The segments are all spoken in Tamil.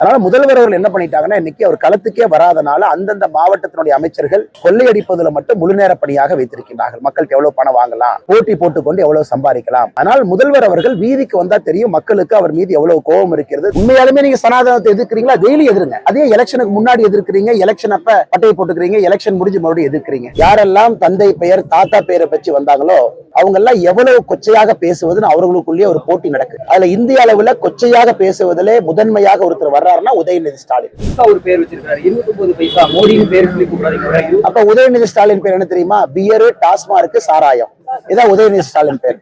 அதனால முதல்வர் அவர்கள் என்ன பண்ணிட்டாங்கன்னா இன்னைக்கு அவர் களத்துக்கே வராதனால அந்தந்த மாவட்டத்தினுடைய அமைச்சர்கள் கொள்ளையடிப்பதில் மட்டும் முழு நேர பணியாக வைத்திருக்கிறார்கள் மக்களுக்கு எவ்வளவு பணம் வாங்கலாம் போட்டி போட்டுக்கொண்டு எவ்வளவு சம்பாதிக்கலாம். ஆனால் முதல்வர் அவர்கள் வீதிக்கு வந்தா தெரியும் மக்களுக்கு அவர் மீது எவ்வளவு கோபம் இருக்கிறது. உண்மையாலுமே நீங்க சனாதனத்தை எதிர்க்கிறீங்களா? டெய்லி எதிருங்க. அதே எலெக்ஷனுக்கு முன்னாடி எதிர்க்கிறீங்க எலெக்ஷன் அப்ப பட்டையை போட்டுக்கிறீங்க எலெக்ஷன் முடிஞ்சு மறுபடியும் எதிர்க்கிறீங்க. யாரெல்லாம் தந்தை பெயர் தாத்தா பெயரை பற்றி வந்தாங்களோ அவங்க எல்லாம் எவ்வளவு கொச்சையாக பேசுவதுன்னு அவர்களுக்குள்ளேயே ஒரு போட்டி நடக்குது. அதுல இந்திய அளவுல கொச்சையாக பேசுவதிலே முதன்மையாக ஒருத்தர் வர்றாருன்னா உதயநிதி ஸ்டாலின். ஒரு பேர் வச்சிருக்காரு. இருபத்தி ஒன்பது பைசா. மோடின்னு பேர் சொல்லி கூப்பிடாதீங்க. அப்ப உதயநிதி ஸ்டாலின் பேர் என்ன தெரியுமா? பியரு டாஸ்மார்க்கு சாராயம். இதான் உதயநிதி ஸ்டாலின் பேர்.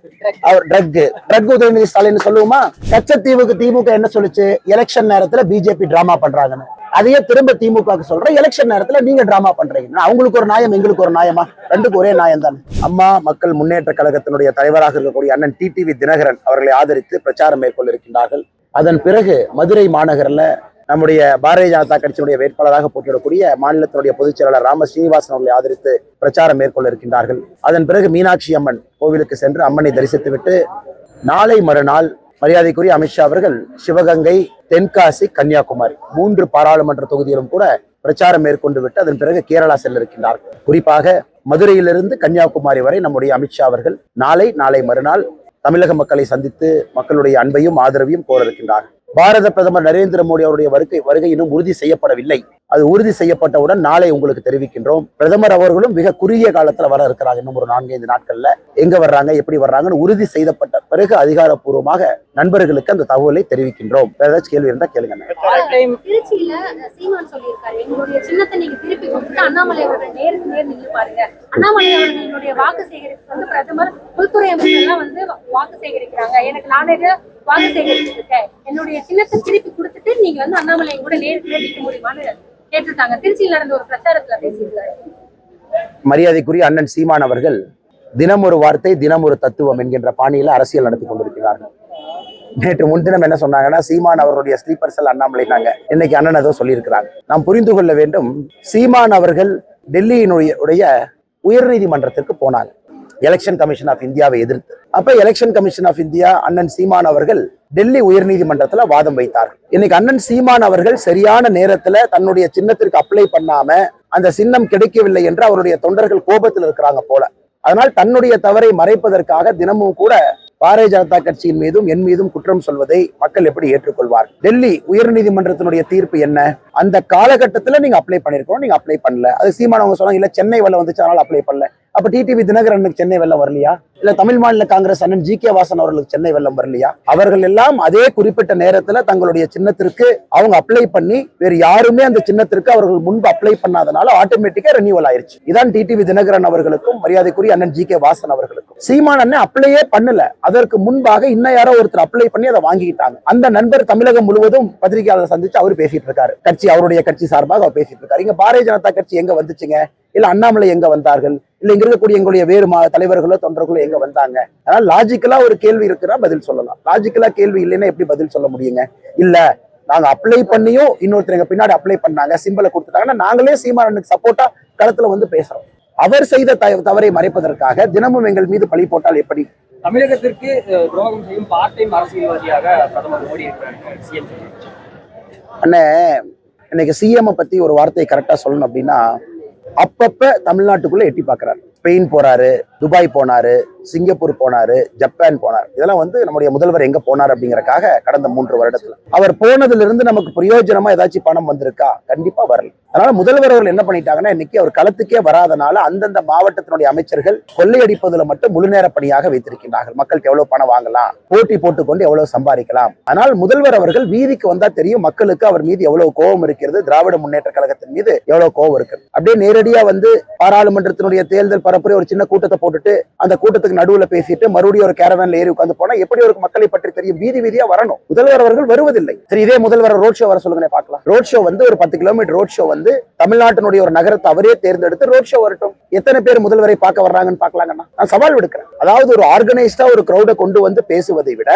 அவர் ட்ரக் ட்ரக் உதயநிதி ஸ்டாலின் சொல்லுவோமா? கச்சத்தீவுக்கு திமுக என்ன சொல்லுச்சு? எலெக்ஷன் நேரத்துல பிஜேபி டிராமா பண்றாங்கன்னு. அதையே திரும்ப திமுக சொல்றேன் எலெக்ஷன் நேரத்துல நீங்க டிராமா பண்றீங்க அவங்களுக்கு ஒரு நியாயம் எங்களுக்கு ஒரு நியாயமா? ரெண்டுக்கு ஒரே நியாயம் தான். அம்மா மக்கள் முன்னேற்ற கழகத்தினுடைய தலைவராக இருக்கக்கூடிய அண்ணன் டிடிவி தினகரன் அவர்களை ஆதரித்து பிரச்சாரம் மேற்கொள்ள இருக்கின்றார்கள் அதன் பிறகு மதுரை மாநகரில் நம்முடைய பாரதிய ஜனதா கட்சியினுடைய வேட்பாளராக போட்டியிடக்கூடிய மாநிலத்தினுடைய பொதுச் செயலாளர் ராம ஸ்ரீனிவாசன் அவர்களை ஆதரித்து பிரச்சாரம் மேற்கொள்ள இருக்கின்றார்கள். அதன் பிறகு மீனாட்சி அம்மன் கோவிலுக்கு சென்று அம்மனை தரிசித்துவிட்டு நாளை மறுநாள் மரியாதைக்குரிய அமித்ஷா அவர்கள் சிவகங்கை தென்காசி கன்னியாகுமரி மூன்று பாராளுமன்ற தொகுதியிலும் கூட பிரச்சாரம் மேற்கொண்டு விட்டு அதன் பிறகு கேரளா செல்ல இருக்கின்றார்கள். குறிப்பாக மதுரையிலிருந்து கன்னியாகுமரி வரை நம்முடைய அமித்ஷா அவர்கள் நாளை நாளை மறுநாள் தமிழக மக்களை சந்தித்து மக்களுடைய அன்பையும் ஆதரவையும் கோர இருக்கின்றார் பாரத பிரதமர் நரேந்திர மோடி அவருடைய வருகை வருகை இன்னும் உறுதி செய்யப்படவில்லை. அது உறுதி செய்யப்பட்டவுடன் நாளை உங்களுக்கு தெரிவிக்கின்றோம். பிரதமர் அவர்களும் மிக குறுகிய காலத்துல வர இருக்கிறாங்க. இன்னும் ஒரு நான்கைந்து நாட்கள்ல எங்க வர்றாங்க எப்படி வர்றாங்கன்னு உறுதி செய்யப்பட்ட பிறகு அதிகாரப்பூர்வமாக நண்பர்களுக்கு அந்த தகவலை தெரிவிக்கின்றோம். வேற ஏதாச்சும் கேள்வி இருந்தா கேளுங்க திருச்சியில சீமான் சொல்லியிருக்காரு. எங்களுடைய சின்னத்தை நீங்க திருப்பி கொடுத்துட்டு அண்ணாமலை அவர்கள் நேருக்கு நேர் நின்று பாருங்க. அண்ணாமலை அவர்களுடைய வாக்கு சேகரிப்பு வந்து பிரதமர் உள்துறை அமைச்சர் எல்லாம் வந்து வாக்கு சேகரிக்கிறாங்க. எனக்கு நானே வாக்கு சேகரிச்சுட்டு இருக்கேன் என்னுடைய சின்னத்தை திருப்பி கொடுத்துட்டு நீங்க வந்து அண்ணாமலை கூட நேருக்கு நேர் நிற்க முடியுமான்னு கேட்டிருக்காங்க. திருச்சியில் நடந்த ஒரு பிரச்சாரத்துல பேசியிருக்காரு. மரியாதைக்குரிய அண்ணன் சீமான் அவர்கள் தினம் ஒரு வார்த்தை தினம் ஒரு தத்துவம் என்கின்ற பாணியில அரசியல் நடத்தி கொண்டிருக்கிறார்கள் நேற்று முன்தினம் என்ன சொன்னாங்கன்னா சீமான் அவருடைய ஸ்லீப்பர் செல் அண்ணாமலை நாங்க இன்னைக்கு அண்ணன் ஏதோ சொல்லியிருக்கிறாங்க நாம் புரிந்து கொள்ள வேண்டும் சீமான் அவர்கள் டெல்லியினுடைய உயர் நீதிமன்றத்திற்கு போனாங்க எலெக்ஷன் கமிஷன் ஆஃப் இந்தியாவை எதிர்த்து. அப்ப எலெக்ஷன் கமிஷன் ஆஃப் இந்தியா அண்ணன் சீமான் அவர்கள் டெல்லி உயர்நீதிமன்றத்துல வாதம் வைத்தார் இன்னைக்கு அண்ணன் சீமான் அவர்கள் சரியான நேரத்துல தன்னுடைய சின்னத்திற்கு அப்ளை பண்ணாம அந்த சின்னம் கிடைக்கவில்லை என்று அவருடைய தொண்டர்கள் கோபத்தில் இருக்கிறாங்க போல. அதனால் தன்னுடைய தவறை மறைப்பதற்காக தினமும் கூட பாரதிய ஜனதா கட்சியின் மீதும் என் மீதும் குற்றம் சொல்வதை மக்கள் எப்படி ஏற்றுக்கொள்வார்? டெல்லி உயர்நீதிமன்றத்தினுடைய தீர்ப்பு என்ன? அந்த காலகட்டத்துல நீங்க அப்ளை பண்ணிருக்கோம் நீங்க அப்ளை பண்ணல. அது சீமான அவங்க சொன்னாங்க இல்ல சென்னை வெள்ளம் வந்துச்சு அதனால அப்ளை பண்ணல. அப்ப டிடிவி தினகரனுக்கு சென்னை வெள்ளம் வரலையா? இல்ல தமிழ் மாநில காங்கிரஸ் அண்ணன் ஜி கே வாசன் அவர்களுக்கு சென்னை வெள்ளம் வரலையா? அவர்கள் எல்லாம் அதே குறிப்பிட்ட நேரத்துல தங்களுடைய சின்னத்திற்கு அவங்க அப்ளை பண்ணி வேறு யாருமே அந்த சின்னத்திற்கு அவர்கள் முன்பு அப்ளை பண்ணாதனால ஆட்டோமேட்டிக்கா ரெனியூவல் ஆயிருச்சு. இதான் டிடிவி தினகரன் அவர்களுக்கும் மரியாதைக்குரிய அண்ணன் ஜி கே வாசன் அவர்களுக்கும். சீமான் அண்ணன் அப்ளையே பண்ணல. அதற்கு முன்பாக இன்னும் யாரோ ஒருத்தர் அப்ளை பண்ணி அதை வாங்கிக்கிட்டாங்க. அந்த நண்பர் தமிழகம் முழுவதும் பத்திரிகையாளர் சந்திச்சு அவர் பேசிட்டு இருக்காரு. கட்சி அவருடைய கட்சி சார்பாக அவர் பேசிட்டு இருக்காரு. இங்க பாரதிய ஜனதா கட்சி எங்க வந்துச்சுங்க? இல்ல அண்ணாமலை எங்க வந்தார்கள்? இல்ல இங்க இருக்கக்கூடிய எங்களுடைய வேறு மா தலைவர்களோ தொண்டர்களோ எங்க வந்தாங்க? அதனால லாஜிக்கலா ஒரு கேள்வி இருக்குன்னா பதில் சொல்லலாம். லாஜிக்கலா கேள்வி இல்லைன்னா எப்படி பதில் சொல்ல முடியுங்க? இல்ல நாங்க அப்ளை பண்ணியும் இன்னொருத்தர் எங்க பின்னாடி அப்ளை பண்ணாங்க சிம்பிளை கொடுத்துட்டாங்கன்னா நாங்களே சீமானனுக்கு சப்போர்ட்டா களத்துல வந்து பேசுறோம். அவர் செய்த தவறை மறைப்பதற்காக தினமும் எங்கள் மீது பழி போட்டால் எப்படி? தமிழகத்திற்கு துரோகம் செய்யும் பார்ட் டைம் அரசியல்வாதியாக பிரதமர் மோடி இருக்கிறாங்க அண்ணே இன்னைக்கு சிஎம் பத்தி ஒரு வார்த்தையை கரெக்டா சொல்லணும் அப்படின்னா அப்பப்ப தமிழ்நாட்டுக்குள்ள எட்டி பாக்குறாரு ஸ்பெயின் போறாரு துபாய் போனாரு சிங்கப்பூர் போனாரு ஜப்பான் போனார். இதெல்லாம் வந்து நம்முடைய முதல்வர் எங்க போனார் அப்படிங்கறக்காக கடந்த மூன்று வருடத்துல. அவர் போனதுல இருந்து நமக்கு பிரயோஜனமா ஏதாச்சும் பணம் வந்திருக்கா? கண்டிப்பா வரல. அதனால முதல்வர் அவர்கள் என்ன பண்ணிட்டாங்கன்னா இன்னைக்கு அவர் களத்துக்கே வராதனால அந்தந்த மாவட்டத்தினுடைய அமைச்சர்கள் கொள்ளையடிப்பதுல மட்டும் முழு நேர பணியாக வைத்திருக்கின்றார்கள். மக்களுக்கு எவ்வளவு பணம் வாங்கலாம் போட்டி போட்டுக்கொண்டு எவ்வளவு சம்பாதிக்கலாம். ஆனால் முதல்வர் அவர்கள் வீதிக்கு வந்தா தெரியும் மக்களுக்கு அவர் மீது எவ்வளவு கோபம் இருக்கிறது திராவிட முன்னேற்ற கழகத்தின் மீது எவ்வளவு கோபம் இருக்கு. அப்படியே நேரடியா வந்து பாராளுமன்றத்தினுடைய தேர்தல் பரப்புரை ஒரு சின்ன கூட்டத்தை போட்டுட்டு அந்த கூட்டத்துக்கு நடுவுல பேசிட்டு மறுபடியும் ஒரு கேரவேன்ல ஏறி உட்கார்ந்து போனா எப்படி ஒரு மக்களை பற்றி தெரியும்? வீதி வீதியா வரணும். முதல்வர் அவர்கள் வருவதில்லை. சரி இதே முதல்வர் ரோட் ஷோ வர சொல்லுங்க பார்க்கலாம். ரோட் ஷோ வந்து ஒரு பத்து கிலோமீட்டர் ரோட் ஷோ வந்து தமிழ்நாட்டினுடைய ஒரு நகரத்தை அவரே தேர்ந்தெடுத்து ரோட் ஷோ வரட்டும். எத்தனை பேர் முதல்வரை பார்க்க வர்றாங்கன்னு பாக்கலாங்கன்னா நான் சவால் விடுக்கிறேன். அதாவது ஒரு ஆர்கனைஸ்டா ஒரு கிரௌட கொண்டு வந்து பேசுவதை விட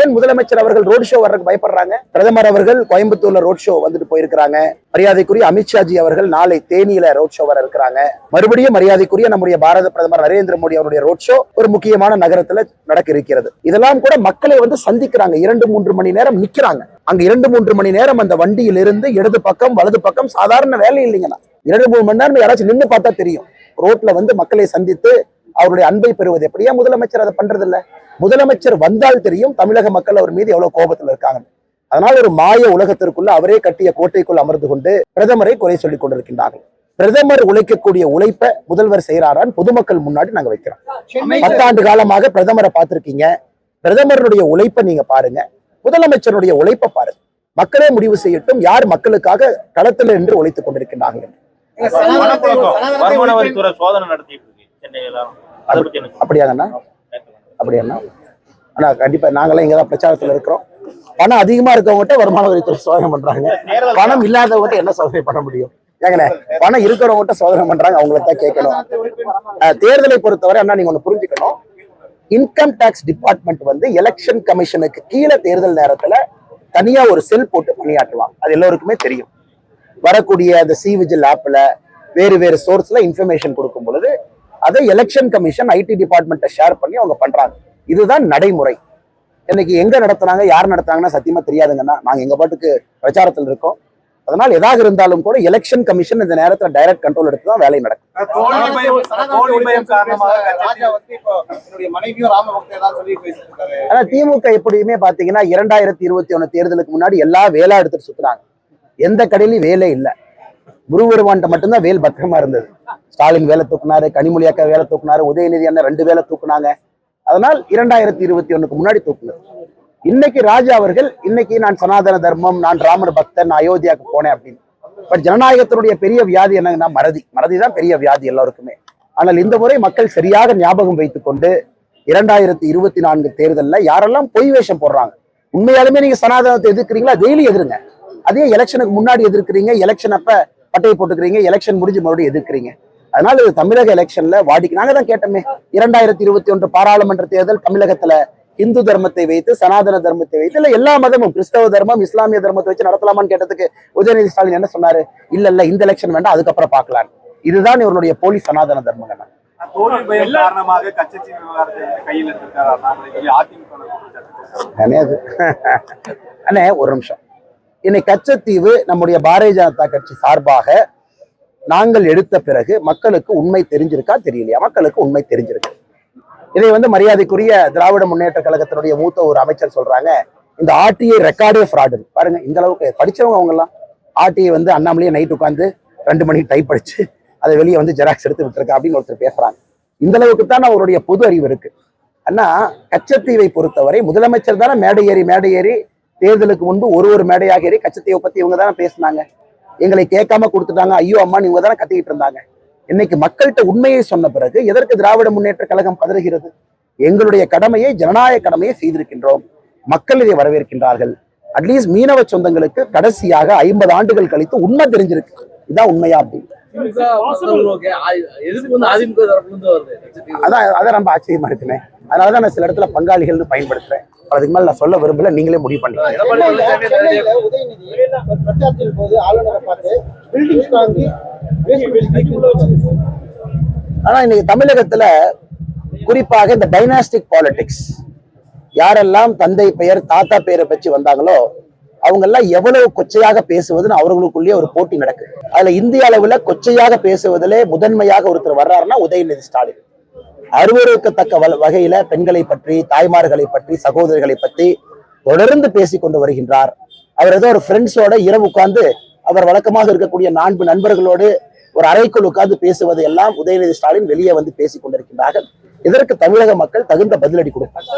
ஏன் முதலமைச்சர் அவர்கள் ரோட் ஷோ வர்றதுக்கு பயப்படுறாங்க? பிரதமர் அவர்கள் கோயம்புத்தூர்ல ரோட் ஷோ வந்துட்டு போயிருக்கிறாங்க. மரியாதைக்குரிய அமித்ஷாஜி அவர்கள் நாளை தேனியில ரோட் ஷோ வர இருக்கிறாங்க. மறுபடியும் மரியாதைக்குரிய நம்முடைய பாரத பிரதமர் நரேந்திர மோடி அவருடைய ரோட் ஷோ ஒரு முக்கியமான நகரத்துல நடக்க இருக்கிறது. இதெல்லாம் கூட மக்களை வந்து சந்திக்கிறாங்க. இரண்டு மூன்று மணி நேரம் நிக்கிறாங்க. அங்க இரண்டு மூன்று மணி நேரம் அந்த வண்டியிலிருந்து இடது பக்கம் வலது பக்கம் சாதாரண வேலை இல்லைங்கண்ணா. இரண்டு மூணு மணி நேரம் யாராச்சும் நின்று பார்த்தா தெரியும். ரோட்ல வந்து மக்களை சந்தித்து அவருடைய அன்பை பெறுவது எப்படியா முதலமைச்சர் அதை பண்றது இல்ல முதலமைச்சர் வந்தால் தெரியும் தமிழக மக்கள் அவர் மீது எவ்வளவு கோபத்துல இருக்காங்க அதனால் ஒரு மாய உலகத்திற்குள்ள அவரே கட்டிய கோட்டைக்குள் அமர்ந்து கொண்டு பிரதமரை குறை சொல்லிக் கொண்டிருக்கின்றார்கள். பிரதமர் உழைக்கக்கூடிய உழைப்பை முதல்வர் செய்யறாரான்னு பொதுமக்கள் முன்னாடி நாங்க வைக்கிறோம். பத்தாண்டு காலமாக பிரதமரை பார்த்திருக்கீங்க. பிரதமருடைய உழைப்பை நீங்க பாருங்க. முதலமைச்சருடைய உழைப்பை பாருங்க. மக்களே முடிவு செய்யட்டும். யார் மக்களுக்காக களத்தில் நின்று உழைத்துக் கொண்டிருக்கின்றார்கள் என்று. அப்படியாங்கண்ணா? அப்படியாண்ணா? ஆனா கண்டிப்பா நாங்களாம் இங்க தான் பிரச்சாரத்துல இருக்கிறோம். பணம் அதிகமா இருக்கவங்ககிட்ட வருமான வரித்துறை சோதனை பண்றாங்க. பணம் இல்லாதவங்ககிட்ட என்ன சோதனை பண்ண முடியும்? ஏங்கண்ணே பணம் இருக்கிறவங்ககிட்ட சோதனை பண்றாங்க அவங்கள தான் கேட்கணும். தேர்தலை பொறுத்தவரை அண்ணா நீங்க ஒண்ணு புரிஞ்சுக்கணும். இன்கம் டாக்ஸ் டிபார்ட்மெண்ட் வந்து எலெக்ஷன் கமிஷனுக்கு கீழே தேர்தல் நேரத்துல தனியா ஒரு செல் போட்டு பணியாற்றுவாங்க. அது எல்லோருக்குமே தெரியும். வரக்கூடிய அந்த சி விஜில் ஆப்ல வேறு வேறு சோர்ஸ்ல இன்ஃபர்மேஷன் கொடுக்கும் பொழுது அதை எலெக்ஷன் கமிஷன் ஐடி டிபார்ட்மெண்ட்டை ஷேர் பண்ணி அவங்க பண்றாங்க. இதுதான் நடைமுறை. இன்னைக்கு எங்க நடத்துனாங்க யார் நடத்துனாங்கன்னா சத்தியமா தெரியாதுங்கன்னா நாங்க எங்க பாட்டுக்கு பிரச்சாரத்தில் இருக்கோம். அதனால் எதாக இருந்தாலும் கூட எலெக்ஷன் கமிஷன் இந்த நேரத்துல டைரக்ட் கண்ட்ரோல் எடுத்து தான் வேலை நடக்கும். ஆனா திமுக எப்படியுமே பாத்தீங்கன்னா இரண்டாயிரத்தி இருபத்தி ஒண்ணு தேர்தலுக்கு முன்னாடி எல்லா வேலா எடுத்துட்டு சுத்துறாங்க எந்த கடையிலயும் வேலை இல்ல. குருவருவான்ட்ட மட்டும்தான் வேல் பத்திரமா இருந்தது. ஸ்டாலின் வேலை தூக்குனாரு கனிமொழி அக்கா வேலை தூக்குனாரு உதயநிதி அண்ணன் ரெண்டு வேலை தூக்குனாங்க. அதனால் இரண்டாயிரத்தி இருபத்தி ஒண்ணுக்கு முன்னாடி தூக்குனது. இன்னைக்கு ராஜா அவர்கள் இன்னைக்கு நான் சனாதன தர்மம் நான் ராமர் பக்தன் நான் அயோத்தியாவுக்கு போனேன் அப்படின்னு. பட் ஜனநாயகத்தினுடைய பெரிய வியாதி என்னங்கன்னா மறதி. மறதி தான் பெரிய வியாதி எல்லாருக்குமே. ஆனால் இந்த முறை மக்கள் சரியாக ஞாபகம் வைத்துக்கொண்டு இரண்டாயிரத்தி இருபத்தி நான்கு தேர்தல்ல யாரெல்லாம் பொய் வேஷம் போடுறாங்க? உண்மையாலுமே நீங்க சனாதனத்தை எதிர்க்கிறீங்களா? டெய்லி எதிருங்க. அதே எலெக்ஷனுக்கு முன்னாடி எதிர்க்கிறீங்க எலெக்ஷன் அப்ப பட்டையை போட்டுக்கிறீங்க எலெக்ஷன் முடிஞ்சு மறுபடியும் எதிர்க்கிறீங்க. அதனால இது தமிழக எலெக்ஷன்ல வாடிக்கை நாங்க தான் கேட்டோமே இரண்டாயிரத்தி இருபத்தி ஒன்று பாராளுமன்ற தேர்தல் தமிழகத்துல இந்து தர்மத்தை வைத்து சனாதன தர்மத்தை வைத்து இல்ல எல்லா மதமும் கிறிஸ்தவ தர்மம் இஸ்லாமிய தர்மத்தை வச்சு நடத்தலாமான்னு கேட்டதுக்கு உதயநிதி ஸ்டாலின் என்ன சொன்னாரு? இல்ல இல்ல இந்த எலெக்ஷன் வேண்டாம் அதுக்கப்புறம் பார்க்கலாம். இதுதான் இவருடைய போலி சனாதன தர்மம் அண்ணே ஒரு நிமிஷம். இன்னைக்கு கச்சத்தீவு நம்முடைய பாரதிய ஜனதா கட்சி சார்பாக நாங்கள் எடுத்த பிறகு மக்களுக்கு உண்மை தெரிஞ்சிருக்கா தெரியலையா? மக்களுக்கு உண்மை தெரிஞ்சிருக்கு. இதை வந்து மரியாதைக்குரிய திராவிட முன்னேற்ற கழகத்தினுடைய மூத்த ஒரு அமைச்சர் சொல்றாங்க இந்த ஆர்டிஐ ரெக்கார்டே ஃப்ராடு பாருங்க இந்த அளவுக்கு படிச்சவங்க அவங்க எல்லாம் ஆர்டிஐ வந்து அண்ணாமலையே நைட் உட்காந்து ரெண்டு மணிக்கு டைப் படிச்சு அதை வெளியே வந்து ஜெராக்ஸ் எடுத்து விட்டுருக்கா அப்படின்னு ஒருத்தர் பேசுறாங்க. இந்த அளவுக்கு தான் அவருடைய பொது அறிவு இருக்கு. அண்ணா கச்சத்தீவை பொறுத்தவரை முதலமைச்சர் தானே மேடை ஏறி மேடை ஏறி தேர்தலுக்கு முன்பு ஒரு ஒரு மேடையாக ஏறி கச்சத்தீவை பத்தி இவங்க தானே பேசினாங்க. எங்களை கேட்காம கொடுத்துட்டாங்க. ஐயோ அம்மான்னு இவங்க தானே கத்திக்கிட்டு இருந்தாங்க. இன்னைக்கு மக்கள்கிட்ட உண்மையை சொன்ன பிறகு எதற்கு திராவிட முன்னேற்ற கழகம் பதறுகிறது? எங்களுடைய கடமையை ஜனநாயக கடமையை செய்திருக்கின்றோம். மக்கள் இதை வரவேற்கின்றார்கள். அட்லீஸ்ட் மீனவ சொந்தங்களுக்கு கடைசியாக ஐம்பது ஆண்டுகள் கழித்து உண்மை தெரிஞ்சிருக்கு. இதான் உண்மையா அப்படின்னு. அதான் அதான் ரொம்ப ஆச்சரியமா இருக்குண்ணே அதனாலதான் நான் சில இடத்துல பங்காளிகள்னு பயன்படுத்துறேன். அதுக்கு மேல நான் சொல்ல விரும்பல நீங்களே முடிவு பண்ணுங்க. ஆனா இன்னைக்கு தமிழகத்துல குறிப்பாக இந்த டைனாஸ்டிக் பாலிடிக்ஸ் யாரெல்லாம் தந்தை பெயர் தாத்தா பெயரை பற்றி வந்தாங்களோ அவங்க எல்லாம் எவ்வளவு கொச்சையாக பேசுவதுன்னு அவர்களுக்குள்ளேயே ஒரு போட்டி நடக்குது. அதுல இந்திய அளவுல கொச்சையாக பேசுவதிலே முதன்மையாக ஒருத்தர் வர்றாருன்னா உதயநிதி ஸ்டாலின். அருவருக்கத்தக்க வ- வகையில பெண்களை பற்றி தாய்மார்களை பற்றி சகோதரிகளை பற்றி தொடர்ந்து பேசிக் கொண்டு வருகின்றார். அவர் ஏதோ ஒரு ஃப்ரெண்ட்ஸோட இரவு உட்கார்ந்து அவர் வழக்கமாக இருக்கக்கூடிய நான்கு நண்பர்களோடு ஒரு அறைக்குள் உட்கார்ந்து பேசுவதை எல்லாம் உதயநிதி ஸ்டாலின் வெளியே வந்து பேசிக் கொண்டிருக்கின்றார்கள் இதற்கு தமிழக மக்கள் தகுந்த பதிலடி கூப்பிடாதீங்க.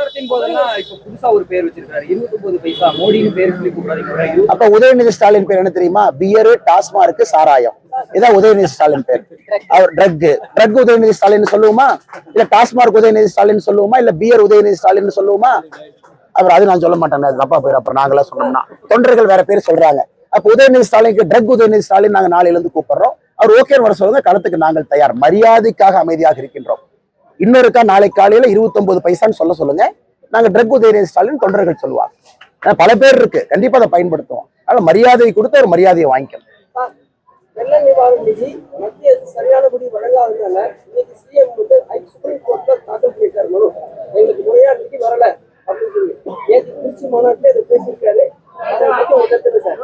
அப்ப உதயநிதி ஸ்டாலின் பேர் என்ன தெரியுமா? பியரு டாஸ்மார்க்கு சாராயம். இதான் உதயநிதி ஸ்டாலின் பேர். அவர் ட்ரக் ட்ரக் உதயநிதி ஸ்டாலின் சொல்லுவோமா? இல்ல டாஸ்மார்க் உதயநிதி ஸ்டாலின் சொல்லுவோமா? இல்ல பியர் உதயநிதி ஸ்டாலின் சொல்லுவோமா? அவர் அது நான் சொல்ல மாட்டேன். அது தப்பா போயிடும் அப்புறம் நாங்களா சொன்னோம்னா தொண்டர்கள் வேற பேர் சொல்றாங்க. அப்ப உதயநிதி ஸ்டாலினுக்கு ட்ரக் உதயநிதி ஸ்டாலின் நாங்க நாளையில இருந்து கூப்பிடுறோம். அவர் ஓகே வர சொல்லுங்க. களத்துக்கு நாங்கள் தயார். மரியாதைக்காக அமைதியாக இருக்கின்றோம். இன்னொருக்கா நாளை காலையில 29 பைசான்னு சொல்ல சொல்லுங்க. நாங்க ட்ரக் உதயநிதி ஸ்டாலின் தொண்டர்கள் சொல்லுவாங்க. ஏன்னா பல பேர் இருக்கு. கண்டிப்பா அதை பயன்படுத்துவோம். அதனால மரியாதை கொடுத்து ஒரு மரியாதையை வாங்கிக்கணும். வெள்ள நிவாரண நிதி மத்திய அரசு சரியான முடி வழங்காததுனால இன்னைக்கு சிஎம் வந்து ஐ- சுப்ரீம் கோர்ட்ல தாக்கல் பண்ணியிருக்காரு மனு. எங்களுக்கு முறையா நிதி வரல அப்படின்னு சொல்லி. நேற்று திருச்சி மாநாட்டில் இதை பேசியிருக்காரு. அதை பத்தி ஒரு கருத்து என்ன சார்?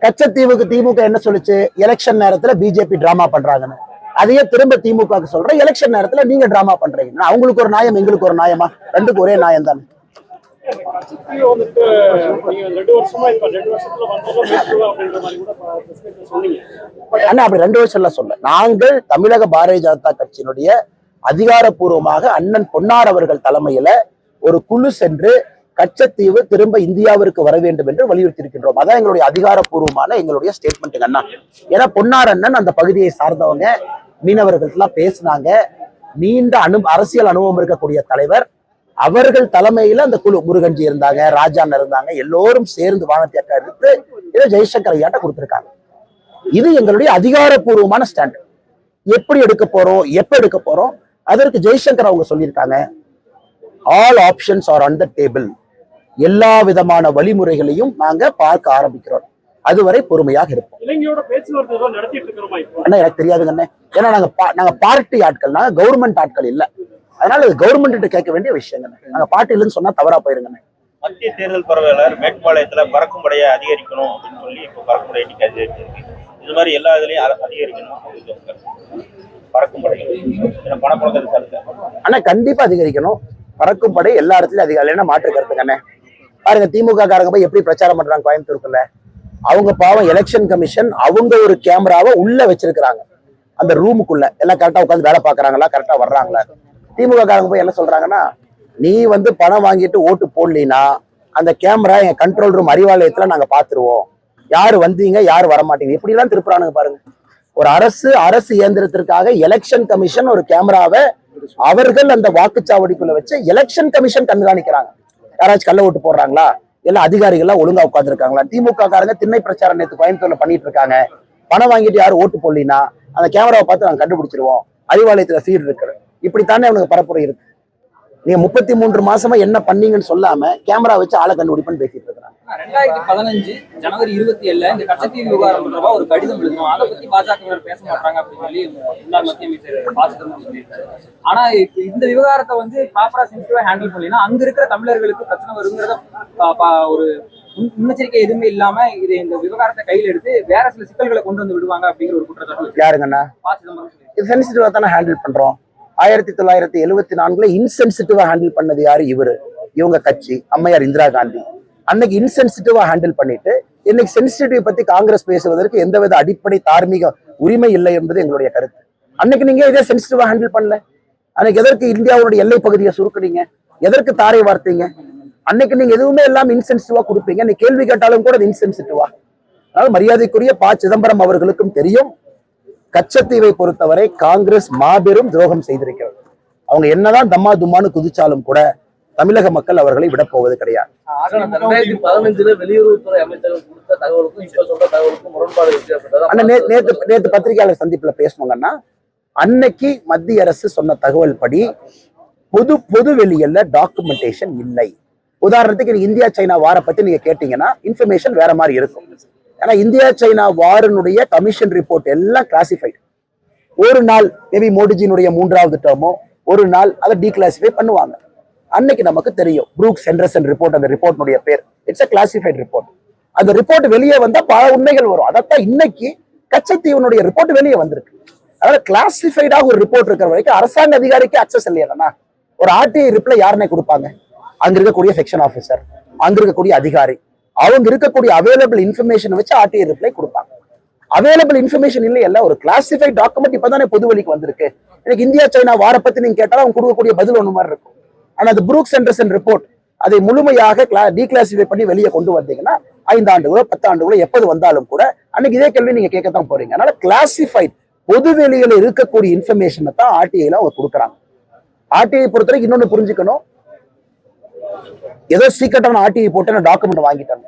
கச்சத்தீவுக்கு திமுக என்ன சொல்லுச்சு? எலெக்ஷன் நேரத்துல பிஜேபி டிராமா பண்றாங்கன்னு. அதையே திரும்ப திமுக சொல்றேன் எலெக்ஷன் நேரத்துல நீங்க டிராமா பண்றீங்க. அவங்களுக்கு ஒரு நியாயம் எங்களுக்கு ஒரு நியாயமா? ரெண்டுக்கு ஒரே நியாயம் தானே. அண்ணா அப்படி ரெண்டு சொல்ல. நாங்கள் தமிழக பாரதிய ஜனதா கட்சியினுடைய அதிகாரப்பூர்வமாக அண்ணன் பொன்னார் அவர்கள் தலைமையில ஒரு குழு சென்று கச்சத்தீவு திரும்ப இந்தியாவிற்கு வர வேண்டும் என்று வலியுறுத்தி இருக்கின்றோம் அதான் எங்களுடைய அதிகாரப்பூர்வமான எங்களுடைய ஸ்டேட்மெண்ட் அண்ணா. ஏன்னா பொன்னார் அண்ணன் அந்த பகுதியை சார்ந்தவங்க. மீனவர்கள்லாம் பேசினாங்க. நீண்ட அனு அரசியல் அனுபவம் இருக்கக்கூடிய தலைவர். அவர்கள் தலைமையில அந்த குழு முருகன்ஜி இருந்தாங்க ராஜான் இருந்தாங்க எல்லோரும் சேர்ந்து வானத்தியாக்கா எடுத்து இதை ஜெய்சங்கர் ஐயாட்ட கொடுத்துருக்காங்க. இது எங்களுடைய அதிகாரப்பூர்வமான ஸ்டாண்ட் எப்படி எடுக்க போறோம் எப்ப எடுக்க போறோம் அதற்கு ஜெய்சங்கர் அவங்க சொல்லியிருக்காங்க. All options are on the table எல்லா விதமான வழிமுறைகளையும் நாங்க பார்க்க ஆரம்பிக்கிறோம். அதுவரை பொறுமையாக இருப்போம். அண்ணா எனக்கு தெரியாதுங்க அண்ணே. ஏன்னா நாங்க பா- நாங்க பார்ட்டி ஆட்கள் நாங்க கவர்மெண்ட் ஆட்கள் இல்ல. அதனால இது கவர்மெண்ட் கேட்க வேண்டிய விஷயங்க நாங்க பார்ட்டி இல்லைன்னு சொன்னா தவறா போயிருங்க மத்திய தேர்தல் பரவாயில்ல. பறக்கும் படையை அதிகரிக்கணும் அப்படின்னு சொல்லி இப்போ பறக்கும் படை எண்ணிக்கை அதிகரிச்சிருக்கு. இது மாதிரி எல்லா இதுலயும் அத- அதிகரிக்கணும் அப்படின்னு உங்க கருத்து. பறக்கும் படை ஏன்னா பணப்புழக்கத்தை ஆனா கண்டிப்பா அதிகரிக்கணும். பறக்கும் படை எல்லா இடத்துலயும் அதிகம் என்ன மாற்று கருத்துங்கண்ணே பாருங்க திமுக காரங்க போய் எப்படி பிரச்சாரம் பண்றாங்க கோயம்புத்தூருக்குள்ள? அவங்க பாவம் எலெக்ஷன் கமிஷன் அவங்க ஒரு கேமராவை உள்ள வச்சிருக்கிறாங்க. அந்த ரூமுக்குள்ள எல்லாம் கரெக்டா உட்காந்து வேலை பாக்குறாங்களா கரெக்டா வர்றாங்களா? திமுக காரங்க போய் என்ன சொல்றாங்கன்னா நீ வந்து பணம் வாங்கிட்டு ஓட்டு போடலினா அந்த கேமரா எங்க கண்ட்ரோல் ரூம் அறிவாலயத்துல நாங்க பாத்துருவோம். யாரு வந்தீங்க யாரு வரமாட்டீங்க? இப்படி எல்லாம் திருப்புறானுங்க பாருங்க. ஒரு அரசு அரசு இயந்திரத்திற்காக எலெக்ஷன் கமிஷன் ஒரு கேமராவை அவர்கள் அந்த வாக்குச்சாவடிக்குள்ள வச்சு எலெக்ஷன் கமிஷன் கண்காணிக்கிறாங்க. யாராச்சும் கள்ள ஓட்டு போடுறாங்களா? எல்லாம் அதிகாரிகள்லாம் ஒழுங்கா உட்காந்துருக்காங்களா திமுக காரங்க திண்ணை பிரச்சாரம் நேற்று கோயம்புத்தூர்ல பண்ணிட்டு இருக்காங்க பணம் வாங்கிட்டு யாரும் ஓட்டு போடலினா அந்த கேமராவை பார்த்து நாங்க கண்டுபிடிச்சிருவோம். அறிவாலயத்துல சீடு இருக்கு. இப்படித்தானே அவனுக்கு பரப்புரை இருக்கு. நீங்க முப்பத்தி மூன்று மாசமா என்ன பண்ணீங்கன்னு சொல்லாம கேமரா வச்சு ஆளை கண்டுபிடிப்புன்னு பேசிட்டு இருக்காங்க ரெண்டாயிரத்தி பதினஞ்சு ஜனவரி இருபத்தி ஏழுல இந்த கச்சத்தீவு விவகாரம் தொடர்பா ஒரு கடிதம் எழுதணும். அதை பத்தி பாஜகவினர் பேச மாட்டாங்க அப்படின்னு சொல்லி முன்னாள் மத்திய அமைச்சர் ப சிதம்பரம் சொல்லியிருக்காரு. ஆனா இப்ப இந்த விவகாரத்தை வந்து ப்ராப்பரா சென்சிட்டிவா ஹேண்டில் பண்ணலாம் அங்க இருக்கிற தமிழர்களுக்கு பிரச்சனை வருங்கிறத ஒரு முன்- முன்னெச்சரிக்கை எதுவுமே இல்லாம இது இந்த விவகாரத்தை கையில் எடுத்து வேற சில சிக்கல்களை கொண்டு வந்து விடுவாங்க அப்படிங்கிற ஒரு குற்றச்சாட்டு. யாருங்கண்ணா? ப சிதம்பரம் சொல்லியிருக்காரு. இது சென்சிட்டிவா தானே ஹேண்டில் பண்றோம். ஆயிரத்தி தொள்ளாயிரத்தி எழுவத்தி நான்குல இன்சென்சிட்டிவா ஹேண்டில் பண்ணது யாரு? இவரு. இவங்க கட்சி அம்மையார் இந்திரா காந்தி. அன்னைக்கு இன்சென்சிட்டிவா ஹேண்டில் பண்ணிட்டு இன்னைக்கு சென்சிட்டிவ் பத்தி காங்கிரஸ் பேசுவதற்கு எந்தவித அடிப்படை தார்மீக உரிமை இல்லை என்பது எங்களுடைய கருத்து. அன்னைக்கு நீங்க இதே சென்சிட்டிவா ஹேண்டில் பண்ணல. அன்னைக்கு எதற்கு இந்தியாவுடைய எல்லை பகுதியை சுருக்குனீங்க? எதற்கு தாரை வார்த்தீங்க? அன்னைக்கு நீங்க எதுவுமே எல்லாம் இன்சென்சிட்டிவா கொடுப்பீங்க. நீ கேள்வி கேட்டாலும் கூட அது இன்சென்சிட்டிவா அதனால மரியாதைக்குரிய ப சிதம்பரம் அவர்களுக்கும் தெரியும். கச்சத்தீவை பொறுத்தவரை காங்கிரஸ் மாபெரும் துரோகம் செய்திருக்கிறது. அவங்க என்னதான் தம்மா தும்மான்னு குதிச்சாலும் கூட தமிழக மக்கள் அவர்களை விடப்போவது கிடையாது. நேத்து நேத்து பத்திரிகையாளர் சந்திப்புல பேசணுங்கன்னா அன்னைக்கு மத்திய அரசு சொன்ன தகவல் படி பொது பொது வெளியல்ல டாக்குமெண்டேஷன் இல்லை. உதாரணத்துக்கு இந்தியா சைனா வார பத்தி நீங்க கேட்டீங்கன்னா இன்ஃபர்மேஷன் வேற மாதிரி இருக்கும். ஏன்னா இந்தியா சைனா வாரனுடைய கமிஷன் ரிப்போர்ட் எல்லாம் கிளாசிஃபைடு ஒரு நாள் மேபி மோடிஜியினுடைய மூன்றாவது டேர்மோ ஒரு நாள் அதை டீக்ளாசிஃபை பண்ணுவாங்க. அன்னைக்கு நமக்கு தெரியும். ப்ரூக் ஹெண்டர்சன் ரிப்போர்ட் அந்த ரிப்போர்ட்னுடைய பேர். இட்ஸ் அ கிளாசிஃபைட் ரிப்போர்ட் அந்த ரிப்போர்ட் வெளியே வந்தா பல உண்மைகள் வரும். அதைத்தான் இன்னைக்கு கச்சத்தீவனுடைய ரிப்போர்ட் வெளியே வந்திருக்கு. அதனால கிளாசிஃபைடாக ஒரு ரிப்போர்ட் இருக்கிற வரைக்கும் அரசாங்க அதிகாரிக்கு அக்சஸ் இல்லையா ஒரு ஆர்டிஐ ரிப்ளை யாருன்னே கொடுப்பாங்க. அங்க இருக்கக்கூடிய செக்ஷன் ஆஃபீஸர் அங்க இருக்கக்கூடிய அதிகாரி. அவங்க இருக்கக்கூடிய அவைலபிள் இன்ஃபர்மேஷன் வச்சு ஆர்டிஐ ரிப்ளை கொடுப்பாங்க. அவைலபிள் இன்ஃபர்மேஷன் இல்லையல்ல ஒரு கிளாசிஃபைட் டாக்குமெண்ட் இப்பதானே பொது வழிக்கு வந்திருக்கு. எனக்கு இந்தியா சைனா வார பத்தி நீங்க கேட்டாலும் அவங்க கொடுக்கக்கூடிய பதில் ஒன்று மாதிரி இருக்கும். ஆனா அது புரூக்ஸ் சென்டர்ஸ் ரிப்போர்ட் அதை முழுமையாக டீக்ளாசிஃபை பண்ணி வெளியே கொண்டு வந்தீங்கன்னா ஐந்து ஆண்டுகளோ பத்து ஆண்டுகளோ எப்போது வந்தாலும் கூட அன்னைக்கு இதே கேள்வி நீங்க கேட்கத்தான் போறீங்க. அதனால கிளாசிஃபைட் பொது வெளியில இருக்கக்கூடிய இன்ஃபர்மேஷனை தான் ஆர்டிஐல அவங்க கொடுக்குறாங்க. ஆர்டிஐ பொறுத்தவரைக்கும் இன்னொன்னு புரிஞ்சுக்கணும். ஏதோ சீக்கிரட்டான ஆர்டிஐ போட்டு டாக்குமெண்ட் வாங்கிட்டாங்க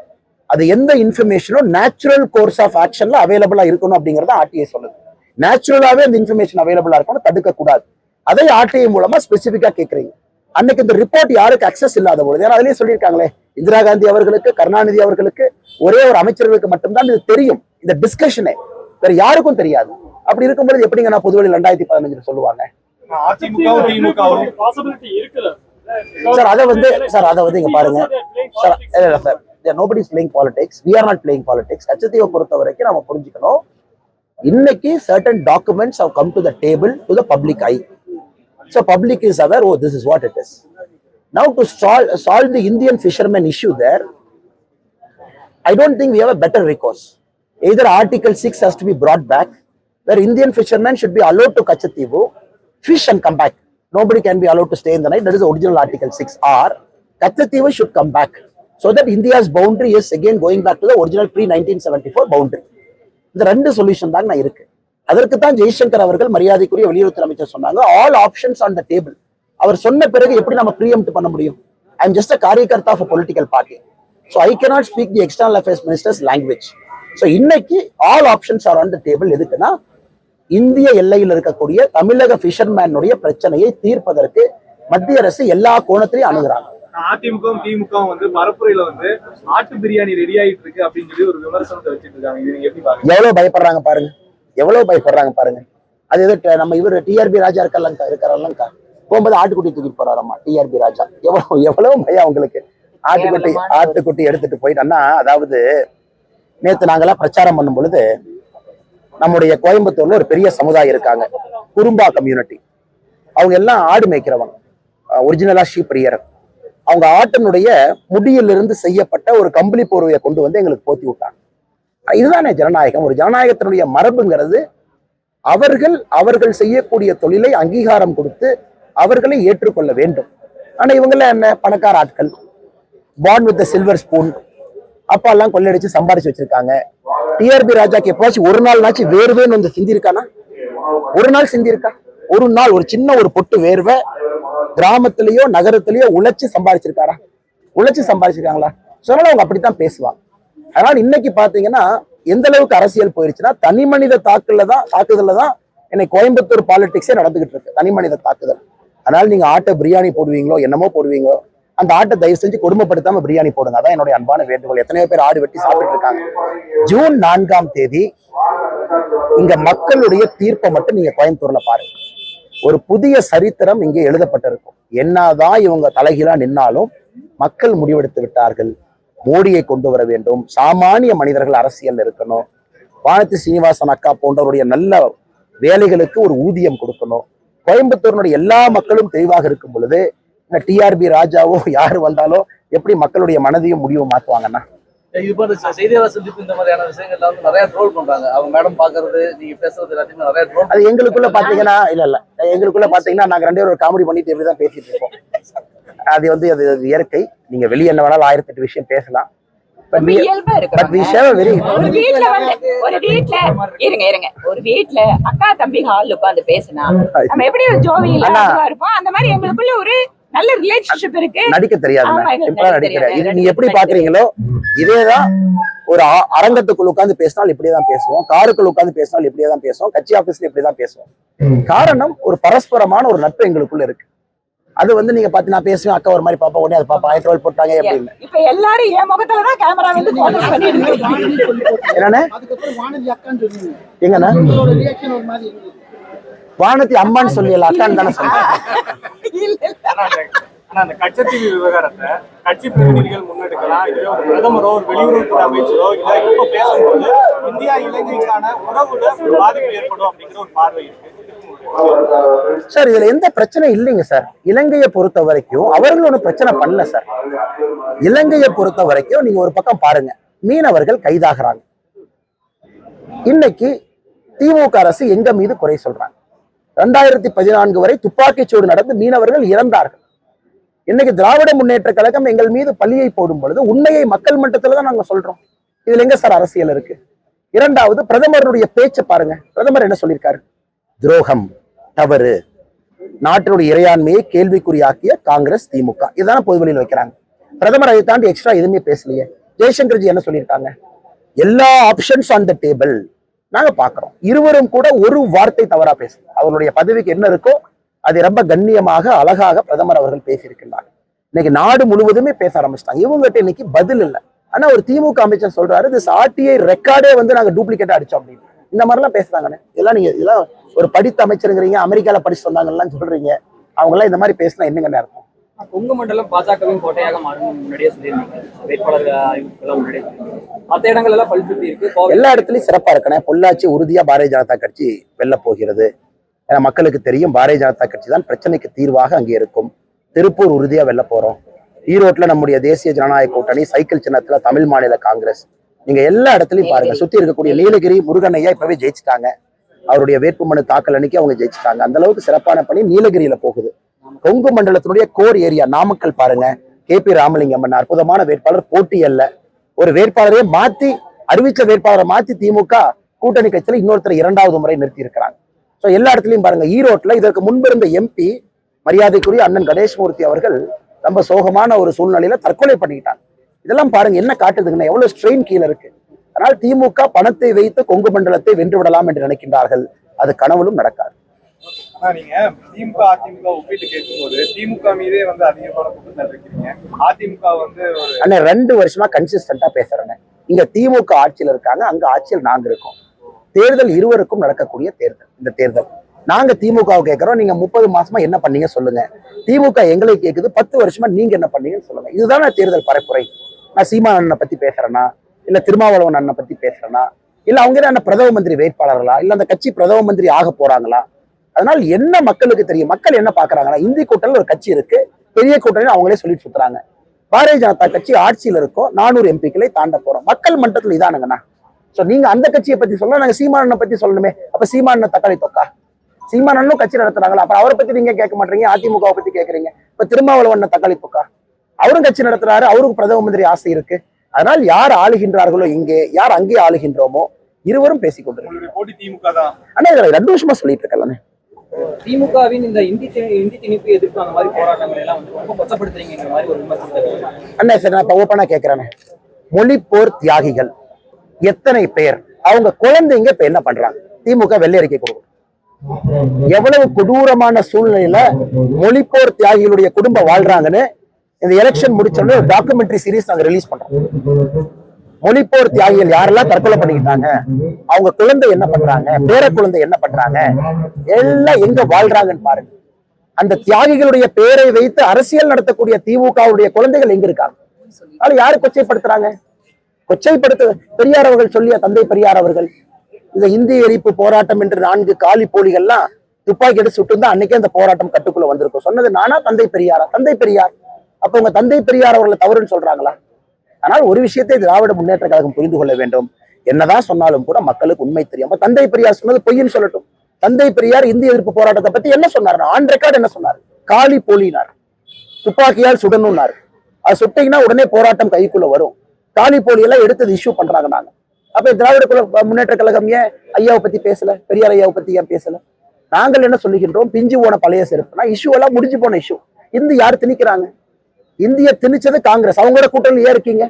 அது எந்த இன்ஃபர்மேஷனும் நேச்சுரல் கோர்ஸ் ஆஃப் ஆக்ஷன்ல அவைலபிளா இருக்கணும் அப்படிங்கறத ஆர்டிஐ சொல்லுது. நேச்சுரலாவே அந்த இன்ஃபர்மேஷன் அவைலபிளா இருக்கணும் தடுக்க கூடாது அதை ஆர்டிஐ மூலமா ஸ்பெசிபிக்கா கேக்குறீங்க. அன்னைக்கு இந்த ரிப்போர்ட் யாருக்கு அக்சஸ் இல்லாத பொழுது ஏன்னா அதுலயே சொல்லியிருக்காங்களே இந்திரா காந்தி அவர்களுக்கு கருணாநிதி அவர்களுக்கு ஒரே ஒரு அமைச்சர்களுக்கு மட்டும்தான் இது தெரியும். இந்த டிஸ்கஷனே வேற யாருக்கும் தெரியாது. அப்படி இருக்கும்போது எப்படிங்க நான் பொதுவெளி ரெண்டாயிரத்தி பதினஞ்சுல சொல்லுவாங்க? சார் அதை வந்து சார் அதை வந்து இங்க பாருங்க. சார் இல்ல இல்ல sir nobody is playing politics we are not playing politics கச்சத்தீவை பொறுத்த வரைக்கும் நம்ம புரிஞ்சுக்கணும். இன்னைக்கு certain documents have come to the table to the public I so public is aware oh this is what it is now to solve solve the Indian fisherman issue there don't think we have a better recourse. Either Article 6 has to be brought back, where Indian fishermen should be allowed to Kachativu, fish and come back. Nobody can be allowed to stay in the night. That is the original Article 6. Or Kachativu should come back. So that India's boundary is again going back to the original pre-1974 boundary. இந்த ரெண்டு சொல்யூஷன் தான் நான் இருக்கு அதற்கு தான் ஜெய்சங்கர் அவர்கள் மரியாதைக்குரிய வெளியுறவுத்துறை அமைச்சர் சொன்னாங்க all options on the table அவர் சொன்ன பிறகு எப்படி நம்ம ப்ரீஎம்ட் பண்ண முடியும் I am just a karyakarta of political party so I cannot speak the external affairs minister's language so இன்னைக்கு all options are on the table எதுக்குன்னா இந்திய எல்லையில் இருக்கக்கூடிய தமிழக ஃபிஷர்மேனுடைய பிரச்சனையை தீர்ப்பதற்கு மத்திய அரசு எல்லா கோணத்திலையும் அணுகுறாங்க. அதிமுகவும் திமுகவும் வந்து பரப்புரையில வந்து ஆட்டு பிரியாணி ரெடி ஆயிட்டு இருக்கு அப்படின்னு சொல்லி ஒரு விமர்சனத்தை வச்சிட்டு இருக்காங்க இது நீங்க எப்படி பாக்குறீங்க? எவ்வளவு பயப்படுறாங்க பாருங்க. எவ்வளவு பயப்படுறாங்க பாருங்க. அது எதோ ட- நம்ம இவர் டிஆர்பி ராஜா இருக்கலங்கா இருக்கிறல்லங்கா போகும்போது ஆட்டுக்குட்டி தூக்கிட்டு போறாராமா டிஆர்பி ராஜா? எவ்வளவு எவ்வளவு பயம் அவங்களுக்கு. ஆட்டுக்குட்டி ஆட்டுக்குட்டி எடுத்துட்டு போயிட்டான்னா அதாவது நேத்து நாங்கெல்லாம் பிரச்சாரம் பண்ணும் பொழுது நம்முடைய கோயம்புத்தூர்ல ஒரு பெரிய சமுதாயம் இருக்காங்க. குறும்பா கம்யூனிட்டி அவங்க எல்லாம் ஆடு மேய்க்கிறவங்க. ஒரிஜினலா ஷீப் பிரியர் அவங்க ஆட்டினுடைய முடியிலிருந்து செய்யப்பட்ட ஒரு கம்பளி போர்வையை கொண்டு வந்து எங்களுக்கு போத்தி விட்டாங்க. இதுதானே ஜனநாயகம். ஒரு ஜனநாயகத்தினுடைய மரபுங்கிறது அவர்கள் அவர்கள் செய்யக்கூடிய தொழிலை அங்கீகாரம் கொடுத்து அவர்களை ஏற்றுக்கொள்ள வேண்டும். ஆனா இவங்கெல்லாம் என்ன? பணக்கார ஆட்கள். பார்ன் வித் சில்வர் ஸ்பூன் அப்பா எல்லாம் கொள்ளையடிச்சு சம்பாரிச்சு வச்சிருக்காங்க. டிஆர்பி ராஜாக்கு எப்பவாச்சும் ஒரு நாள் நாச்சு வேர்வேன்னு வந்து சிந்திருக்கானா ஒரு நாள் சிந்திருக்கா ஒரு நாள் ஒரு சின்ன ஒரு பொட்டு வேர்வை கிராமத்திலயோ நகரத்திலயோ உழைச்சு சம்பாதிச்சிருக்காரா உழைச்சு சம்பாரிச்சிருக்காங்களா? சொன்னாலும் அவங்க அப்படித்தான் பேசுவாங்க. அதனால இன்னைக்கு பாத்தீங்கன்னா எந்த அளவுக்கு அரசியல் போயிருச்சுன்னா தனி மனித தாக்குல தான் தாக்குதல்ல தான் என்னை கோயம்புத்தூர் பாலிடிக்ஸே நடந்துகிட்டு இருக்கு. தனி மனித தாக்குதல். அதனால நீங்க ஆட்டை பிரியாணி போடுவீங்களோ என்னமோ போடுவீங்களோ அந்த ஆட்டை தயவு செஞ்சு கொடுமைப்படுத்தாம பிரியாணி போடுங்க. அதான் என்னுடைய அன்பான வேண்டுகோள். எத்தனையோ பேர் ஆடு வெட்டி சாப்பிட்டு இருக்காங்க. ஜூன் நான்காம் தேதி இங்க மக்களுடைய தீர்ப்பை மட்டும் நீங்க கோயம்புத்தூர்ல பாருங்க. ஒரு புதிய சரித்திரம் இங்கே எழுதப்பட்டிருக்கும். என்னதான் இவங்க தலைகீழா நின்னாலும் மக்கள் முடிவெடுத்து விட்டார்கள். மோடியை கொண்டு வர வேண்டும். சாமானிய மனிதர்கள் அரசியல் இருக்கணும். வானதி சீனிவாசன் அக்கா போன்றவருடைய நல்ல வேலைகளுக்கு ஒரு ஊதியம் கொடுக்கணும். கோயம்புத்தூரினுடைய எல்லா மக்களும் தெளிவாக இருக்கும் பொழுது இந்த டிஆர்பி ராஜாவோ யாரு வந்தாலும் எப்படி மக்களுடைய மனதையும் முடிவும் மாத்துவாங்கன்னா? இது போன்ற செய்தியாளர் சந்திப்பு இந்த மாதிரியான விஷயங்கள்ல வந்து நிறைய ட்ரோல் பண்றாங்க. அவங்க மேடம் பாக்குறது நீங்க பேசுறது எல்லாத்தையுமே நிறைய ட்ரோல் அது எங்களுக்குள்ள பாத்தீங்கன்னா இல்ல இல்ல. எங்களுக்குள்ள பாத்தீங்கன்னா நாங்க ரெண்டு பேரும் ஒரு காமெடி பண்ணிட்டு இப்படிதான் பேசிட்டு இருக்கோம். அது வந்து அது அது இயற்கை. நீங்க வெளியே என்ன வேணாலும் ஆயிரத்தி எட்டு விஷயம் பேசலாம். ஒரு வீட்ல வந்து ஒரு வீட்ல இருங்க இருங்க. ஒரு வீட்ல அக்கா தம்பி ஹால் உட்கார்ந்து பேசினா நம்ம எப்படி ஒரு ஜோவியில அண்ணா. அதுவா இருப்போம்? அந்த மாதிரி எங்களுக்குள்ள ஒரு நல்ல ரிலேஷன்ஷிப் இருக்கு. நடிக்க தெரியாது நடிக்கிறேன் இது. நீங்க எப்படி பாக்குறீங்களோ இதேதான் ஒரு அ- அரங்கத்துக்குள்ள உட்கார்ந்து பேசினால் இப்படியே தான் பேசுவோம். காருக்குள்ள உட்கார்ந்து பேசினால் இப்படியே தான் பேசுவோம். கட்சி ஆபீஸ்ல இப்படி தான் பேசுவோம் காரணம் ஒரு பரஸ்பரமான ஒரு நட்பு எங்களுக்குள்ள இருக்கு. அது வந்து நீங்க பாத்து நான் பேசுவேன் அக்கா ஒரு மாதிரி பாப்பா உடனே அது பாப்பா ஆயிரம் போட்டாங்க அப்படின்னு. இப்ப எல்லாரும் என் முகத்துல தான் கேமரா வந்து போக்கஸ் பண்ணிட்டு இருக்கு என்னண்ணே? அதுக்கப்புறம் வானதி அக்கான்னு சொன்னீங்க எங்கண்ணா? உங்களோட ரியாக்ஷன் ஒரு மாதிரி இருந்தது வானதி அம்மான்னு சொல்லியல? அக்கான்னு தானே சொன்னேன். அந்த- ஆனா அந்த கச்சத்தீவு விவகாரத்தை கட்சி பிரதிநிதிகள் முன்னெடுக்கலாம் இல்ல ஒரு பிரதமரோ ஒரு வெளியுறவுத்துறை அமைச்சரோ இல்ல இப்ப பேசும்போது இந்தியா இலங்கைக்கான உறவுல பாதிப்பு ஏற்படும் அப்படிங்கிற ஒரு பார்வை இருக்கு. சார் இதுல எந்த பிரச்சனை இல்லைங்க சார். இலங்கையை பொறுத்த வரைக்கும் அவர்கள் ஒன்றும் பிரச்சனை பண்ணல சார். இலங்கையை பொறுத்த வரைக்கும் நீங்க ஒரு பக்கம் பாருங்க. மீனவர்கள் கைதாகிறாங்க. இன்னைக்கு திமுக அரசு எங்க மீது குறை சொல்றாங்க? ரெண்டாயிரத்தி பதினான்கு வரை துப்பாக்கிச்சூடு நடந்து மீனவர்கள் இறந்தார்கள். இன்னைக்கு திராவிட முன்னேற்ற கழகம் எங்கள் மீது பள்ளியை போடும் பொழுது உண்மையை மக்கள் மட்டத்துல தான் நாங்க சொல்றோம். இதுல எங்க சார் அரசியல் இருக்கு? இரண்டாவது பிரதமருடைய பேச்சை பாருங்க. பிரதமர் என்ன சொல்லியிருக்காரு? துரோகம் தவறு நாட்டினுடைய இறையாண்மையை கேள்விக்குறியாக்கிய காங்கிரஸ் திமுக. இதுதான் பொதுவெளியில் வைக்கிறாங்க. பிரதமர் அதை தாண்டி எக்ஸ்ட்ரா எதுவுமே பேசலையே. ஜெய்சங்கர்ஜி என்ன சொல்லியிருக்காங்க? எல்லா ஆப்ஷன்ஸ் ஆன் த டேபிள் நாங்க பாக்குறோம். இருவரும் கூட ஒரு வார்த்தை தவறா பேசல அவருடைய பதவிக்கு என்ன இருக்கோ அதை ரொம்ப கண்ணியமாக அழகாக பிரதமர் அவர்கள் பேசியிருக்கின்றார். இன்னைக்கு நாடு முழுவதுமே பேச ஆரம்பிச்சிட்டாங்க. இவங்ககிட்ட இன்னைக்கு பதில் இல்லை. ஆனா ஒரு திமுக அமைச்சர் சொல்றாரு இது ஆர்டிஐ ரெக்கார்டே வந்து நாங்க டூப்ளிகேட்டா அடிச்சோம் அப்படின்னு. இந்த மாதிரிலாம் பேசுறாங்கண்ணே. இதெல்லாம் நீங்க இதெல்லாம் ஒரு படித்த அமைச்சருங்கிறீங்க அமெரிக்கால படிச்சு சொன்னாங்கலாம் சொல்றீங்க. அவங்க எல்லாம் இந்த மாதிரி பேசினா என்னங்க அர்த்தம்? கொங்கு மண்டலம் பாஜகவின் கோட்டையாக மாறும் முன்னாடியே சொல்லியிருந்தீங்க. வேட்பாளர் அறிவிப்புலாம் முன்னாடியே சொல்லியிருந்தீங்க மற்ற இடங்கள் எல்லாம் பழுத்துட்டு இருக்கு. எல்லா இடத்துலயும் சிறப்பா இருக்கணும். பொள்ளாச்சி உறுதியா பாரதிய ஜனதா கட்சி வெல்ல போகிறது. ஏன்னா மக்களுக்கு தெரியும் பாரதிய ஜனதா கட்சி தான் பிரச்சனைக்கு தீர்வாக அங்கே இருக்கும். திருப்பூர் உறுதியா வெல்ல போறோம். ஈரோட்ல நம்முடைய தேசிய ஜனநாயக கூட்டணி சைக்கிள் சின்னத்துல தமிழ் மாநில காங்கிரஸ். நீங்க எல்லா இடத்துலயும் பாருங்க. சுத்தி இருக்கக்கூடிய நீலகிரி முருகன் ஐயா இப்பவே ஜெயிச்சிட்டாங்க. அவருடைய வேட்புமனு தாக்கல் அன்னைக்கு அவங்க ஜெயிச்சிட்டாங்க. அந்த அளவுக்கு சிறப்பான பணி நீலகிரியில போகுது. கொங்கு மண்டலத்தினுடைய கோர் ஏரியா நாமக்கல் பாருங்க. கே பி ராமலிங்கம் அண்ணா அற்புதமான வேட்பாளர் போட்டி அல்ல. ஒரு வேட்பாளரே மாத்தி அறிவிச்ச வேட்பாளரை மாத்தி திமுக கூட்டணி கட்சியில இன்னொருத்தர் இரண்டாவது முறை நிறுத்தி இருக்கிறாங்க ஸோ எல்லா இடத்துலயும் பாருங்க ஈரோட்ல இதற்கு முன்பிருந்த எம்பி மரியாதைக்குரிய அண்ணன் கணேஷ்மூர்த்தி அவர்கள் ரொம்ப சோகமான ஒரு சூழ்நிலையில தற்கொலை பண்ணிக்கிட்டாங்க. இதெல்லாம் பாருங்க என்ன காட்டுதுங்கன்னா எவ்வளவு ஸ்ட்ரெயின் கீழே இருக்கு. அதனால் திமுக பணத்தை வைத்து கொங்கு மண்டலத்தை வென்று விடலாம் என்று நினைக்கின்றார்கள். அது கனவுலும் நடக்காது. நீங்க திமுக அதிமுக ஒப்பிட்டு கேட்கும்போது திமுக மீதே வந்து அதிகமான குற்றச்சாட்டு இருக்கீங்க அதிமுக வந்து அண்ணா ரெண்டு வருஷமா கன்சிஸ்டண்டா பேசுறேன் இங்க திமுக ஆட்சியில் இருக்காங்க அங்க ஆட்சியில் நாங்க இருக்கோம். தேர்தல் இருவருக்கும் நடக்கக்கூடிய தேர்தல் இந்த தேர்தல். நாங்க திமுகவை கேட்கிறோம் நீங்க முப்பது மாசமா என்ன பண்ணீங்க சொல்லுங்க. திமுக எங்களை கேக்குது பத்து வருஷமா நீங்க என்ன பண்ணீங்கன்னு சொல்லுங்க. இதுதானே தேர்தல் பரப்புரை. நான் சீமா அண்ணனை பத்தி பேசுறேனா? இல்ல திருமாவளவன் அண்ணனை பத்தி பேசுறேனா? இல்ல அவங்க என்ன பிரதம மந்திரி வேட்பாளர்களா? இல்ல அந்த கட்சி பிரதம மந்திரி ஆக போறாங்களா? அதனால் என்ன மக்களுக்கு தெரியும்? மக்கள் என்ன பாக்குறாங்கன்னா இந்தி கூட்டணியில் ஒரு கட்சி இருக்கு. பெரிய கூட்டணி அவங்களே சொல்லிட்டு சுத்துறாங்க. பாரதிய ஜனதா கட்சி ஆட்சியில் இருக்கோம் நானூறு எம்பிக்களை தாண்ட போறோம். மக்கள் மன்றத்தில் இதானுங்கண்ணா. சோ நீங்க அந்த கட்சியை பத்தி சொல்ல நாங்க சீமானனை பத்தி சொல்லணுமே. அப்ப சீமானனை தக்காளி தொக்கா? சீமானனும் கட்சி நடத்துறாங்களா? அப்ப அவரை பத்தி நீங்க கேட்க மாட்டீங்க. அதிமுகவை பத்தி கேக்குறீங்க இப்ப திருமாவளவன் தக்காளி தொக்கா? அவரும் கட்சி நடத்துறாரு. அவருக்கு பிரதம மந்திரி ஆசை இருக்கு. அதனால் யார் ஆளுகின்றார்களோ இங்கே யார் அங்கே ஆளுகின்றோமோ இருவரும் பேசிக் கொண்டிருக்கிறோம் உங்களுடைய போட்டி திமுக தான். அண்ணா இதுல ரெண்டு வருஷமா சொல்லிட்டு இருக்கலாமே திமுகவின் இந்த இந்தி இந்தி திணிப்பு எதிர்ப்பு அந்த மாதிரி போராட்டங்கள் எல்லாம் வந்து ரொம்ப கொச்சப்படுத்துறீங்கிற மாதிரி ஒரு விமர்சனத்தை அண்ணா சார் நான் இப்ப ஓப்பனா கேட்கிறேன் போர் தியாகிகள் எத்தனை பேர்? அவங்க குழந்தைங்க இப்ப என்ன பண்றாங்க? திமுக வெள்ளை அறிக்கை கொடுக்கும். எவ்வளவு கொடூரமான சூழ்நிலையில மொழிப்போர் தியாகிகளுடைய குடும்பம் வாழ்றாங்கன்னு இந்த எலெக்ஷன் முடிச்சோடனே டாக்குமெண்ட்ரி சீரீஸ் நாங்க ரிலீஸ் பண்றோம். மொழிப்போர் தியாகிகள் யாரெல்லாம் தற்கொலை பண்ணிக்கிட்டாங்க? அவங்க குழந்தை என்ன பண்றாங்க? பேர குழந்தை என்ன பண்றாங்க? எல்லாம் எங்க வாழ்றாங்கன்னு பாருங்க. அந்த தியாகிகளுடைய பேரை வைத்து அரசியல் நடத்தக்கூடிய திமுகவுடைய குழந்தைகள் எங்க இருக்காங்க? அதனால யாரு கொச்சைப்படுத்துறாங்க? கொச்சைப்படுத்த பெரியார் அவர்கள் சொல்லிய தந்தை பெரியார் அவர்கள் இந்த இந்திய எரிப்பு போராட்டம் என்று நான்கு காலி போலிகள்லாம் துப்பாக்கி எடுத்து சுட்டு அன்னைக்கே அந்த போராட்டம் கட்டுக்குள்ள வந்திருக்கும். சொன்னது நானா தந்தை பெரியாரா? தந்தை பெரியார். அப்ப உங்க தந்தை பெரியார் அவர்களை தவறுன்னு சொல்றாங்களா? ஆனால் ஒரு விஷயத்தை திராவிட முன்னேற்ற கழகம் புரிந்து கொள்ள வேண்டும். என்னதான் சொன்னாலும் கூட மக்களுக்கு உண்மை தெரியும் தந்தை பெரியார் சொன்னது பொய்ன்னு சொல்லட்டும். தந்தை பெரியார் இந்திய எதிர்ப்பு போராட்டத்தை பத்தி என்ன சொன்னார்? ஆன் ரெக்கார்டு என்ன சொன்னார்? காலி போலினார். துப்பாக்கியால் சுடணும்னாரு அது சுட்டீங்கன்னா உடனே போராட்டம் கைக்குள்ள வரும். காலி போலியெல்லாம் எடுத்தது இஷ்யூ பண்றாங்க நாங்க. அப்ப திராவிட குல முன்னேற்ற கழகம் ஏன் ஐயாவை பத்தி பேசல? பெரியார் ஐயாவை பத்தி ஏன் பேசல? நாங்கள் என்ன சொல்லுகின்றோம்? பிஞ்சு போன பழைய செருப்புனா இஷ்யூ எல்லாம் முடிஞ்சு போன இஷ்யூ இந்து யார் திணிக்கிறாங்க? இந்திய திணிச்சது காங்கிரஸ். அவங்களோட கூட்டணியில் ஏன் இருக்கீங்க?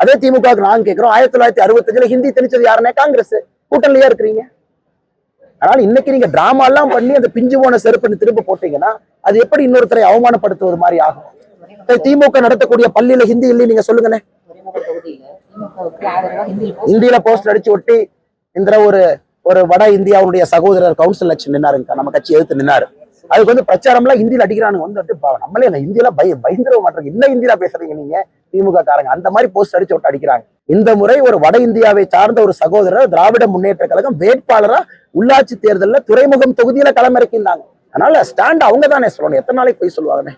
அதே திமுக நாங்க கேட்கிறோம் ஆயிரத்தி தொள்ளாயிரத்தி அறுபத்தஞ்சுல ஹிந்தி திணிச்சது யாருன்னே காங்கிரஸ். கூட்டணியில் இருக்கிறீங்க? அதனால இன்னைக்கு நீங்க டிராமா எல்லாம் பண்ணி அந்த பிஞ்சு போன செருப்புன்னு திரும்ப போட்டீங்கன்னா அது எப்படி இன்னொருத்தரை அவமானப்படுத்துவது மாதிரி ஆகும்? திமுக நடத்தக்கூடிய பள்ளியில ஹிந்தி இல்லை நீங்க சொல்லுங்கண்ணே இந்தியில போஸ்டர் அடிச்சு ஒட்டி இந்த ஒரு ஒரு வட இந்தியாவுடைய சகோதரர் கவுன்சில் எலெக்ஷன் நின்னாருங்க நம்ம கட்சி எதிர்த்து நின்னாரு. அதுக்கு வந்து பிரச்சாரம்லாம் ஹிந்தியில அடிக்கிறானுங்க. வந்து பா- நம்மளே இந்த ஹிந்தியில பய பயந்துட மாட்டாங்க என்ன ஹிந்தியில பேசுறீங்க நீங்க திமுக காரங்க. அந்த மாதிரி போஸ்ட் அடிச்சு விட்டு அடிக்கிறாங்க. இந்த முறை ஒரு வட இந்தியாவை சார்ந்த ஒரு சகோதரர் திராவிட முன்னேற்ற கழகம் வேட்பாளரா உள்ளாட்சி தேர்தலில் துறைமுகம் தொகுதியில களமிறக்கியிருந்தாங்க. அதனால ஸ்டாண்ட் அவங்க தானே சொல்லணும். எத்தனை நாளைக்கு போய் சொல்லுவாங்கன்னு?